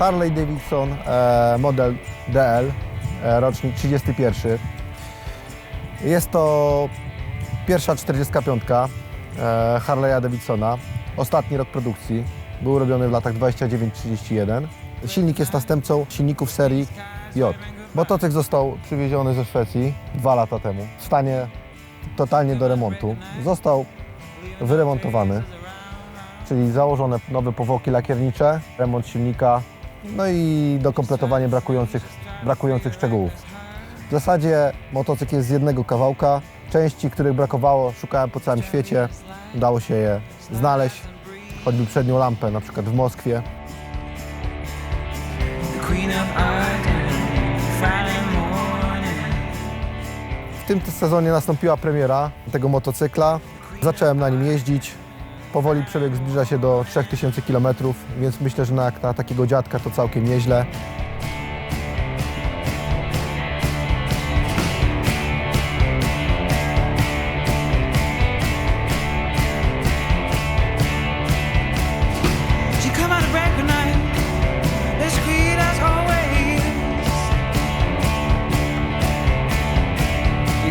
Harley Davidson, e, model DL, e, rocznik 31. Jest to pierwsza 45 e, Harley'a Davidsona. Ostatni rok produkcji. Był robiony w latach 29-31. Silnik jest następcą silników serii J. Motocykl został przywieziony ze Szwecji dwa lata temu w stanie totalnie do remontu. Został wyremontowany, czyli założone nowe powłoki lakiernicze, remont silnika, no i dokompletowanie brakujących, brakujących szczegółów. W zasadzie motocykl jest z jednego kawałka. Części, których brakowało, szukałem po całym świecie. Udało się je znaleźć, choćby przednią lampę, na przykład w Moskwie. W tym sezonie nastąpiła premiera tego motocykla. Zacząłem na nim jeździć. Powoli przebieg zbliża się do 3000 km, więc myślę, że na, na takiego dziadka to całkiem nieźle.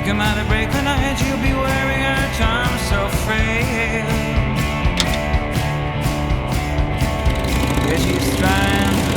Come out of break you'll be wearing her so frail. Yeah, she's trying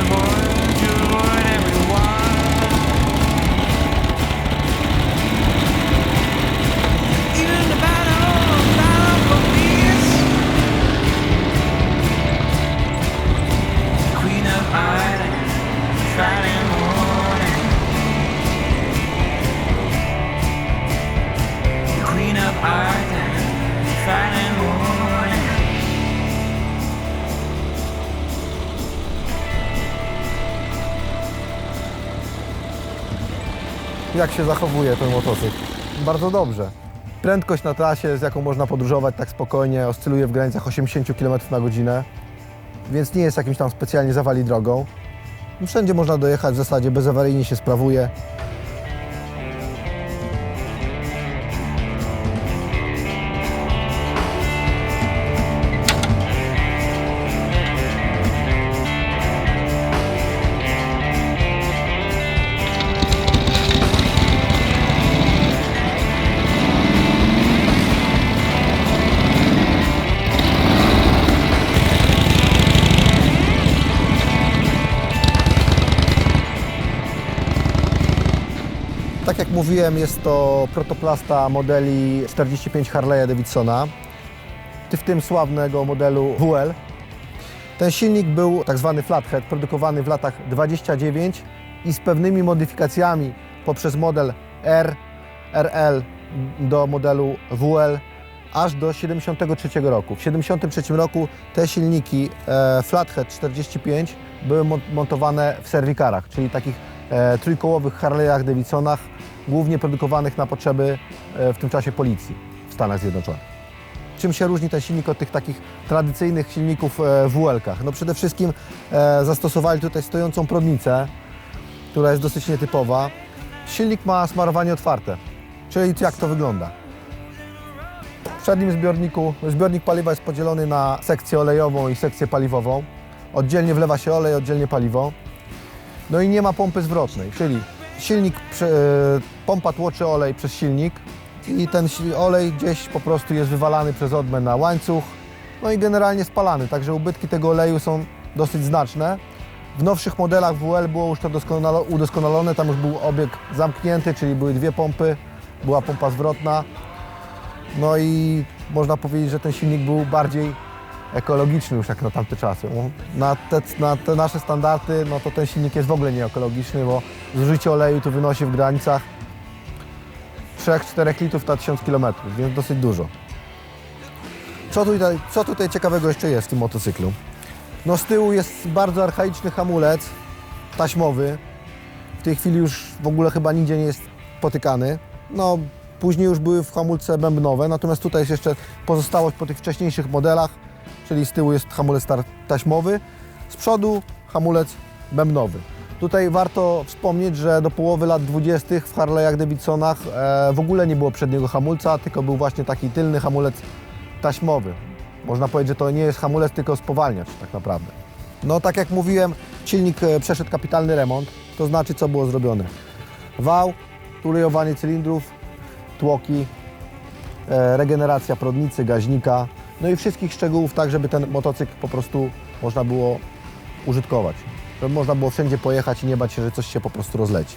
Jak się zachowuje ten motocykl? Bardzo dobrze. Prędkość na trasie, z jaką można podróżować tak spokojnie, oscyluje w granicach 80 km na godzinę, więc nie jest jakimś tam specjalnie zawali drogą. Wszędzie można dojechać w zasadzie, bezawaryjnie się sprawuje. Tak jak mówiłem, jest to protoplasta modeli 45 Harley'a Davidsona, w tym sławnego modelu WL. Ten silnik był tak zwany flathead, produkowany w latach 29 i z pewnymi modyfikacjami poprzez model R, RL do modelu WL aż do 73 roku. W 73 roku te silniki e, Flathead 45 były mon- montowane w serwikarach, czyli takich trójkołowych Harley'ach Davidsonach, głównie produkowanych na potrzeby e, w tym czasie policji w Stanach Zjednoczonych. Czym się różni ten silnik od tych takich tradycyjnych silników e, w WL-kach? No przede wszystkim e, zastosowali tutaj stojącą prądnicę, która jest dosyć nietypowa. Silnik ma smarowanie otwarte, czyli jak to wygląda. W przednim zbiorniku, zbiornik paliwa jest podzielony na sekcję olejową i sekcję paliwową. Oddzielnie wlewa się olej, oddzielnie paliwo. No i nie ma pompy zwrotnej, czyli silnik, prze- pompa tłoczy olej przez silnik i ten olej gdzieś po prostu jest wywalany przez odmę na łańcuch, no i generalnie spalany, także ubytki tego oleju są dosyć znaczne. W nowszych modelach WL było już to doskonalo- udoskonalone, tam już był obieg zamknięty, czyli były dwie pompy, była pompa zwrotna. No i można powiedzieć, że ten silnik był bardziej ekologiczny już jak na tamte czasy. Na te, na te nasze standardy, no to ten silnik jest w ogóle nieekologiczny, bo zużycie oleju tu wynosi w granicach 3-4 litrów na 1000 km, więc dosyć dużo. Co tutaj, co tutaj ciekawego jeszcze jest w tym motocyklu? No z tyłu jest bardzo archaiczny hamulec taśmowy. W tej chwili już w ogóle chyba nigdzie nie jest potykany. No później już były w hamulce bębnowe, natomiast tutaj jest jeszcze pozostałość po tych wcześniejszych modelach, czyli z tyłu jest hamulec taśmowy, z przodu hamulec bębnowy. Tutaj warto wspomnieć, że do połowy lat 20. w Harley'ach Davidsonach e, w ogóle nie było przedniego hamulca, tylko był właśnie taki tylny hamulec taśmowy. Można powiedzieć, że to nie jest hamulec, tylko spowalniacz tak naprawdę. No tak jak mówiłem, Silnik e, przeszedł kapitalny remont, to znaczy co było zrobione. Wał, tulejowanie cylindrów, tłoki, e, regeneracja prądnicy, gaźnika, no i wszystkich szczegółów tak, żeby ten motocykl po prostu można było użytkować. Żeby można było wszędzie pojechać i nie bać się, że coś się po prostu rozleci.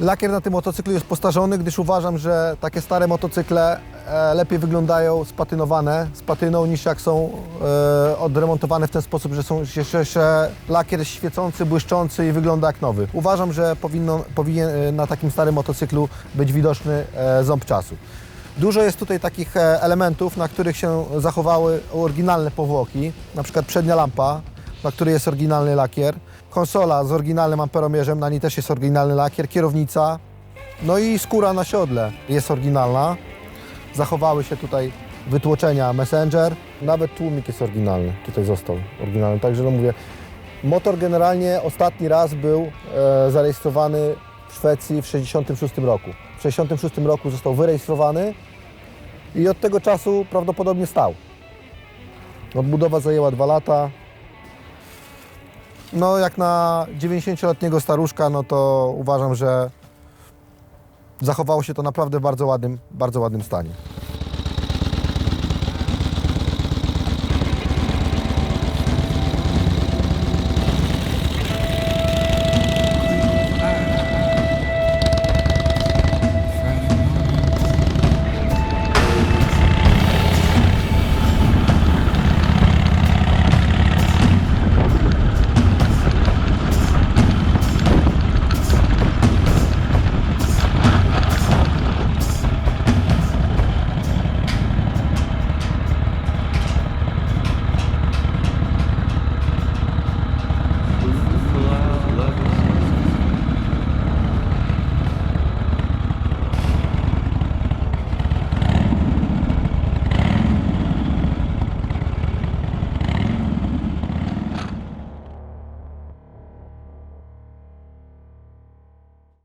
Lakier na tym motocyklu jest postarzony, gdyż uważam, że takie stare motocykle e, lepiej wyglądają spatynowane z patyną niż jak są e, odremontowane w ten sposób, że są że, że lakier jest świecący, błyszczący i wygląda jak nowy. Uważam, że powinno, powinien e, na takim starym motocyklu być widoczny ząb czasu. Dużo jest tutaj takich e, elementów, na których się zachowały oryginalne powłoki, na przykład przednia lampa, na której jest oryginalny lakier, konsola z oryginalnym amperomierzem, na niej też jest oryginalny lakier, kierownica, no i skóra na siodle jest oryginalna. Zachowały się tutaj wytłoczenia Messenger, nawet tłumik jest oryginalny, tutaj został oryginalny, także no mówię, motor generalnie ostatni raz był e, zarejestrowany w Szwecji w 1966 roku. W 1966 roku został wyrejestrowany i od tego czasu prawdopodobnie stał. Odbudowa zajęła dwa lata. No jak na 90-letniego staruszka, no to uważam, że zachowało się to naprawdę w bardzo ładnym, bardzo ładnym stanie.